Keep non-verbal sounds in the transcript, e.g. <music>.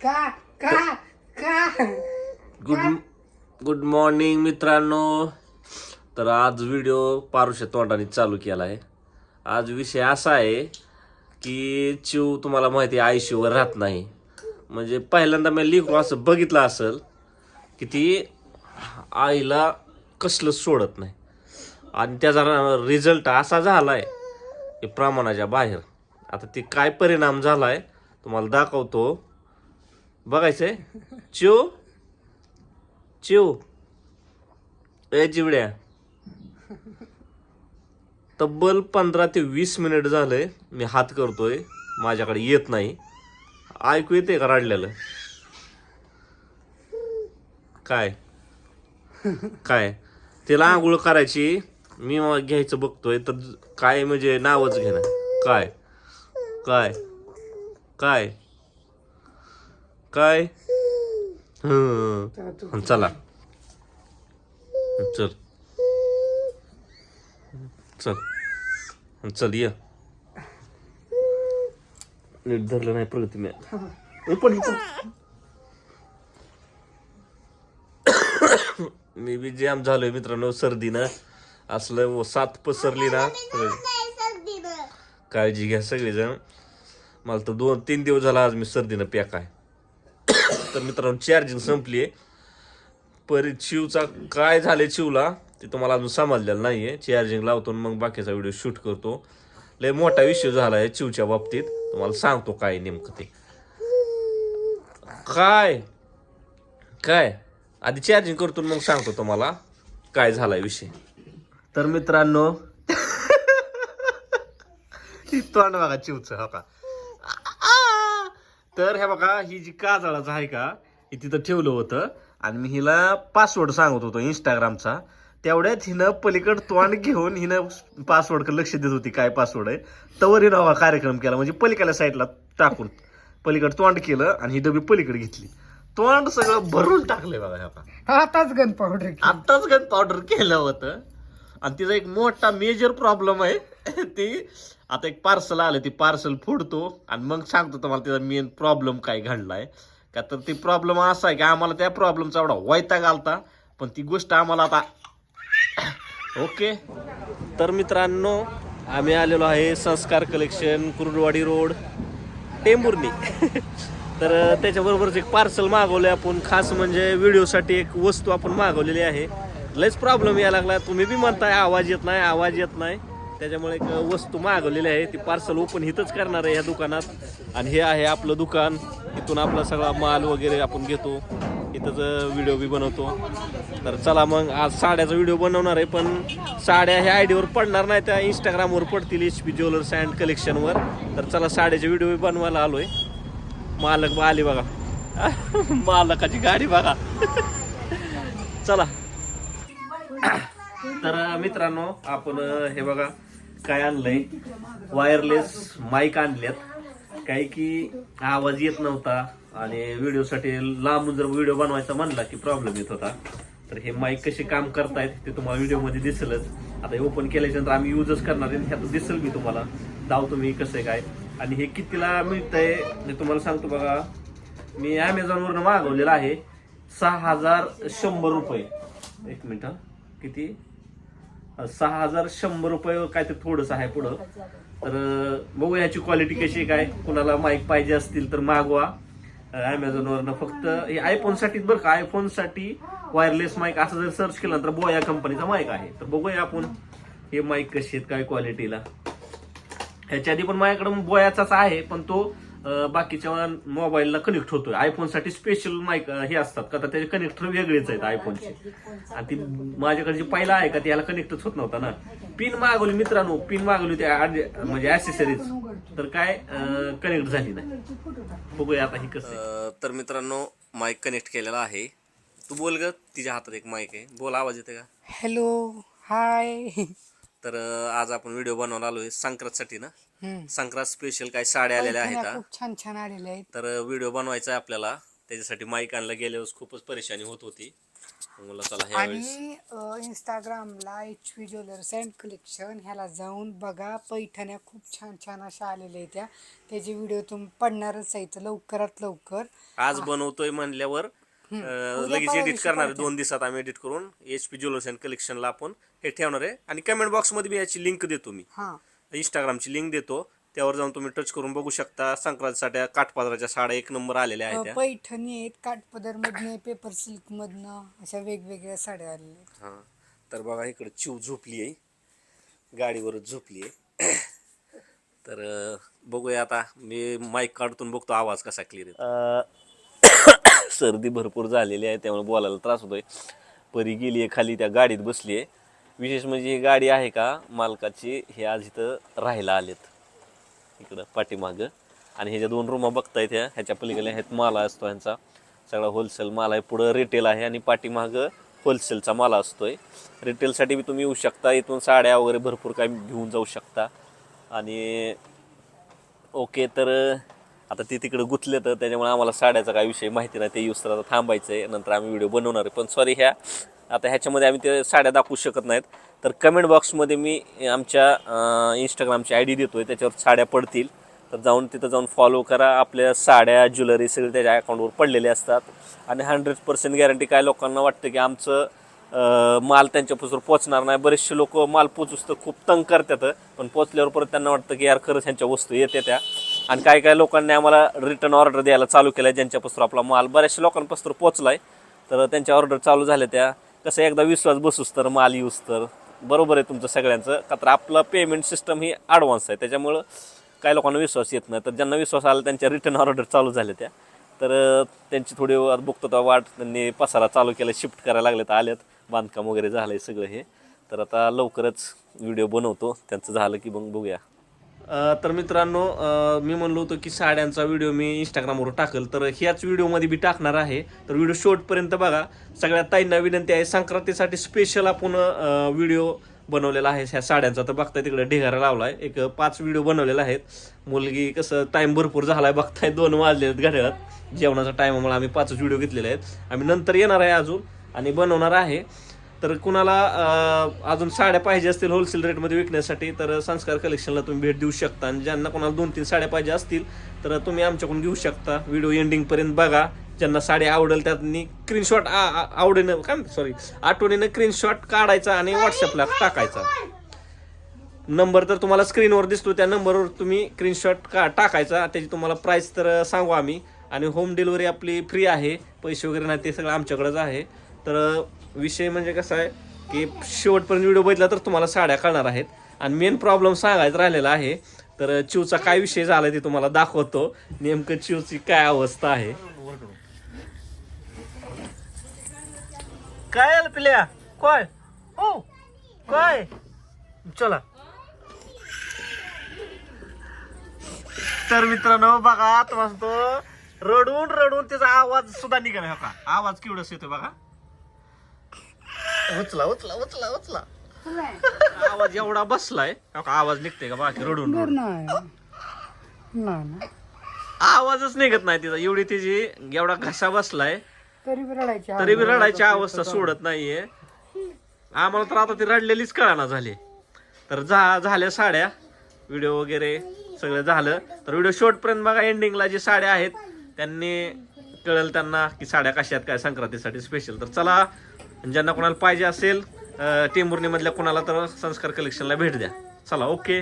का? का? का? गुड गुड मॉर्निंग मित्रांनो. तर आज व्हिडिओ पारुष्य तोंडाने चालू केला आहे आज विषय असा आहे की चिव तुम्हाला माहिती आहे आयशीवर राहत नाही. म्हणजे पहिल्यांदा मी लिहू असं बघितलं असेल की ती आईला कसलं सोडत नाही. आणि त्याचा रिझल्ट असा झाला आहे की प्रमाणाच्या बाहेर. आता ते काय परिणाम झाला आहे तुम्हाला दाखवतो. बघायचंय? चिव चिव ए चिवड्या तब्बल पंधरा ते वीस मिनिट झालंय. मी हात करतोय. माझ्याकडे येत नाही. ऐकू येते का रडलेलं? काय? काय? तिला आंघोळ करायची. मी मग घ्यायचं बघतोय. तर काय म्हणजे नावच घेणं. काय? काय? काय? काय? हं. चला. चल. चल. चल ये. नीट धरलं नाही प्रगती मी पडली. मी बी जॅम झालोय मित्रांनो सर्दीनं. असलं व साथ पसरली ना. काळजी घ्या सगळेजण. मला तर दोन तीन दिवस झाला आज मी सर्दीनं पॅक आहे तर मित्रांनो चार्जिंग संपली आहे शिवचा काय झाले शिवला ते तुम्हाला अजून समजलेलं नाहीये. चार्जिंग लावतो मग बाकीचा व्हिडिओ शूट करतो. लय मोठा विषय झाला आहे चिवच्या बाबतीत. तुम्हाला सांगतो काय नेमकं ते. काय? काय? आधी चार्जिंग करतो मग सांगतो तुम्हाला काय झालाय विषय. तर मित्रांनो <laughs> तोंड बघा चिवचं हो का? तर हे बघा ही जी काजळाचं आहे का हे तिथं ठेवलं होतं. आणि मी हिला पासवर्ड सांगत होतो इंस्टाग्रामचा तेवढ्यात हिनं पलीकड तोंड घेऊन हिनं पासवर्ड लक्ष देत होती काय पासवर्ड आहे. तवर हिनं हा कार्यक्रम केला म्हणजे पलीकडल्या साईडला टाकून. पलीकड तोंड केलं आणि ही डबी पलीकडे घेतली. तोंड सगळं भरून टाकलंय बघा ह्या आताच गन पावडर आताच गन पावडर केलं होतं. आणि तिचा एक मोठा मेजर प्रॉब्लेम आहे <laughs> ती आता एक पार्सल आलं ती पार्सल फोडतो आणि मग सांगतो तुम्हाला त्याचा मेन प्रॉब्लेम काय घडलाय. का तर ती प्रॉब्लेम असा आहे की आम्हाला त्या प्रॉब्लेमचा एवढा वैताग घालता पण ती गोष्ट आम्हाला आता <coughs> ओके. तर मित्रांनो आम्ही आलेलो आहे संस्कार कलेक्शन कुरुडवाडी रोड टेंबुर्णी <laughs> तर त्याच्याबरोबरच एक पार्सल मागवलं आपण. खास म्हणजे व्हिडिओसाठी एक वस्तू आपण मागवलेली आहे. लयच प्रॉब्लेम यायला लागला. तुम्ही बी म्हणताय आवाज येत नाही आवाज येत नाही. त्याच्यामुळे एक वस्तू मागवलेली आहे ती पार्सल ओपन इथंच करणार आहे या दुकानात. आणि हे आहे आपलं दुकान. इथून आपला सगळा माल वगैरे आपण घेतो. इथंच व्हिडिओ बी बनवतो. तर चला मग आज साड्याचा व्हिडिओ बनवणार आहे पण साड्या ह्या आयडीवर पडणार नाही त्या इंस्टाग्रामवर पडतील एच पी ज्वेलर्स अँड कलेक्शनवर तर चला साड्याचे व्हिडिओ बी बनवायला आलो आहे मालक आली बघा. <laughs> मालकाची गाडी बघा. <laughs> चला. <coughs> तर मित्रांनो आपण हे बघा. काय आणलंय? वायरलेस माईक आणल्यात काय की आवाज येत नव्हता आणि व्हिडिओसाठी लांबून जर व्हिडिओ बनवायचा म्हणला की प्रॉब्लेम येत होता. तर हे माईक कसे काम करतायत ते तुम्हाला व्हिडिओमध्ये दिसेलच. आता हे ओपन केल्याच्यानंतर आम्ही युजच करणार आहे ह्यात दिसेल मी तुम्हाला. दाव मी कसं आहे काय. आणि हे कितीला मिळतंय मी तुम्हाला सांगतो बघा. मी ॲमेझॉनवरून मागवलेलं आहे सहा हजार शंभर रुपये. एक मिनटं. किती? सहा हजार शंभर रुपये काय ते थोडंसं आहे पुढं. तर बघू याची क्वालिटी कशी आहे काय? कुणाला माईक पाहिजे असतील तर मागवा. ॲमेझॉनवरनं फक्त हे आयफोनसाठीच बरं का? आयफोनसाठी वायरलेस माईक असं जर सर्च केलं तर बोया कंपनीचा माईक आहे. तर बघूया आपण हे माईक कशी आहेत काय क्वालिटीला ह्याच्या आधी पण माझ्याकडं बोयाचाच आहे पण तो बाकीच्या मोबाईलला कनेक्ट होतोय. आयफोनसाठी स्पेशल माईक हे असतात का? तर त्याचे कनेक्टर वेगळेच आहेत आयफोनचे आणि ती माझ्याकडे जी पहिला आहे का त्याला कनेक्टच होत नव्हता ना. पिन मागवली मित्रांनो पिन मागवली त्या म्हणजे ऍसेसरीज तर काय कनेक्ट झाली नाही. बघूया आता ही कसं तर मित्रांनो माईक कनेक्ट केलेला आहे. तू बोल ग तिच्या हातात एक माईक आहे. बोल आवाज येते का? हॅलो हाय तर आज आपण व्हिडिओ बनवायला आलोय संक्रांतसाठी ना. संक्रांत स्पेशल काय साड्या आलेल्या आहेत हा. खूप छान छान आलेले आहेत. तर व्हिडिओ बनवायचा आहे आपल्याला. त्याच्यासाठी माईक आणला गेल्यावर खूपच परेशानी होत होती. मला चला आणि इंस्टाग्रामला H P jewellers and collection ह्याला जाऊन बघा पैठण्या खूप छान छान अशा आलेल्या आहेत त्या. त्याचे व्हिडिओ तुम्ही पडणारच आहेत लवकरात लवकर. आज बनवतोय म्हणल्यावर लगेच एडिट करणार आहे. दोन दिवसात आम्ही एडिट करून एच पी ज्वेलर्स अँड कलेक्शनला आपण हे ठेवणार आहे. आणि कमेंट बॉक्समध्ये मी याची लिंक देतो मी. हां. इंस्टाग्रामची लिंक देतो. त्यावर जाऊन तुम्ही टच करून बघू शकता. संक्रांतीसाठी काठपादराच्या साड्या एक नंबर आलेल्या आहेत त्या. पैठणी आहेत काठपदर मधनं पेपर सिल्क मधनं अशा वेगवेगळ्या साड्या आलेल्या आहेत. हा. तर बघा इकडे चिव झोपली आहे. गाडीवरच झोपली आहे. <coughs> तर अं, बघूया आता. मी माईक काढतून बघतो. आवाज कसा क्लिअर <coughs> सर्दी भरपूर झालेली आहे. त्यामुळे बोलायला त्रास होतोय. परी गेली आहे खाली. त्या गाडीत बसली आहे विशेष म्हणजे ही गाडी आहे का मालकाची हे आज इथं राहायला आलेत. इकडं पाठीमागं. आणि ह्याच्या दोन रूमा बघतायत ह्या ह्याच्या पलीकडे ह्यात माला असतो ह्यांचा. सगळा होलसेल माल आहे. पुढं रिटेल आहे आणि पाठीमागं होलसेलचा माल असतोय. रिटेलसाठी बी तुम्ही येऊ शकता. इथून साड्या वगैरे भरपूर काही घेऊन जाऊ शकता. आणि ओके तर आता ते तिकडे गुंतले तर त्याच्यामुळे आम्हाला साड्याचा काय विषय माहिती नाही. ते यूज तर आता थांबायचं आहे नंतर आम्ही व्हिडिओ बनवणार आहे. पण सॉरी ह्या आता ह्याच्यामध्ये आम्ही ते साड्या दाखवू शकत नाहीत. तर कमेंट बॉक्समध्ये मी आमच्या इंस्टाग्रामची आय डी देतो आहे त्याच्यावर साड्या पडतील. तर जाऊन तिथं जाऊन फॉलो करा. आपल्या साड्या ज्वेलरी सगळे त्याच्या अकाउंटवर पडलेले असतात. आणि हंड्रेड पर्सेंट गॅरंटी काय लोकांना वाटतं की आमचं माल त्यांच्यापासून पोचणार नाही. बरेचसे लोक माल पोचूस तर खूप तंग करतात पण पोचल्यावर परत त्यांना वाटतं की यार खरंच ह्यांच्या वस्तू येते त्या. आणि काही काही लोकांनी आम्हाला रिटर्न ऑर्डर द्यायला चालू केलं आहे ज्यांच्यापासून आपला माल बऱ्याचशा लोकांपासून पोचलाय. तर त्यांच्या ऑर्डर चालू झाल्या त्या. कसं एकदा विश्वास बसूस तर माल यूज तर. बरोबर आहे तुमचं सगळ्यांचं. का तर आपलं पेमेंट सिस्टम ही ॲडव्हान्स आहे. त्याच्यामुळं काही लोकांना विश्वास येत नाही. तर ज्यांना विश्वास आला त्यांच्या रिटर्न ऑर्डर चालू झाल्या त्या. तर त्यांची थोडी बघतो वाट त्यांनी पसारा चालू केला शिफ्ट करायला लागले तर आल्यात. बांधकाम वगैरे झालं आहे सगळं हे. तर आता लवकरच व्हिडिओ बनवतो. त्यांचं झालं की मग बघूया. तर मित्रांनो मी म्हणलो होतो की साड्यांचा व्हिडिओ मी इंस्टाग्रामवर टाकल. तर ह्याच व्हिडिओमध्ये बी टाकणार आहे. तर व्हिडिओ शेवटपर्यंत बघा. सगळ्या ताईंना विनंती आहे संक्रांतीसाठी स्पेशल आपण व्हिडिओ बनवलेला आहे ह्या साड्यांचा. तर बघताय तिकडे ढिगारा लावलाय. एक पाच व्हिडिओ बनवलेला आहेत. मुलगी कसं टाइम भरपूर झालाय बघताय. दोन वाजले आहेत घड्याळात. जेवणाचा टायमामुळे आम्ही पाचच व्हिडिओ घेतलेले आहेत. आम्ही नंतर येणार आहे अजून आणि बनवणार आहे. तर कुणाला अजून साड्या पाहिजे असतील होलसेल रेटमध्ये विकण्यासाठी तर संस्कार कलेक्शनला तुम्ही भेट देऊ शकता. आणि ज्यांना कोणाला दोन तीन साड्या पाहिजे असतील तर तुम्ही आमच्याकडून घेऊ शकता. व्हिडिओ एंडिंगपर्यंत बघा. ज्यांना साडी आवडेल त्यांनी स्क्रीनशॉट आवडीनं काय सॉरी आठवणीनं स्क्रीनशॉट काढायचा आणि व्हॉट्सअपला टाकायचा. नंबर तर तुम्हाला स्क्रीनवर दिसतो. त्या नंबरवर तुम्ही स्क्रीनशॉट का टाकायचा. त्याची तुम्हाला प्राईस तर सांगू आम्ही. आणि होम डिलिव्हरी आपली फ्री आहे. पैसे वगैरे नाही ते सगळं आमच्याकडंच आहे. तर विषय म्हणजे कसं आहे की शेवटपर्यंत व्हिडिओ बघितला तर तुम्हाला साड्या कळणार आहेत. आणि मेन प्रॉब्लेम सांगायचा राहिलेला आहे तर चिवचा काय विषय झाला ते तुम्हाला दाखवतो. नेमकं चिवची काय अवस्था आहे? काय आलं पिल्या? काय? हो काय? चला. तर मित्रांनो बघा तुम्हाला तो रडून रडून त्याचा आवाज सुद्धा निघाला हो का आवाज केवढाच येतो बघा. उचला उचला उचला उचला. आवाज एवढा बसलाय. का आवाज निघते का बाकी रडून रडून? नाही. नाही ना. आवाजच निघत नाही तिचा. एवढी तिची एवढा घसा बसलाय. तरी बी रडायची तरी बी रडायची अवस्था सोडत नाहीये. आम्हाला तर आता ती रडलेलीच कळाना झाली. तर झा झाल्या साड्या व्हिडिओ वगैरे सगळं झालं. तर व्हिडिओ शेवटपर्यंत बघा एंडिंगला जे साड्या आहेत त्यांनी कळेल त्यांना की साड्या कशा आहेत काय संक्रांतीसाठी स्पेशल तर चला ज्यांना कोणाला पाहिजे असेल टेंबुर्णीमधल्या कोणाला तर संस्कार कलेक्शनला भेट द्या. चला ओके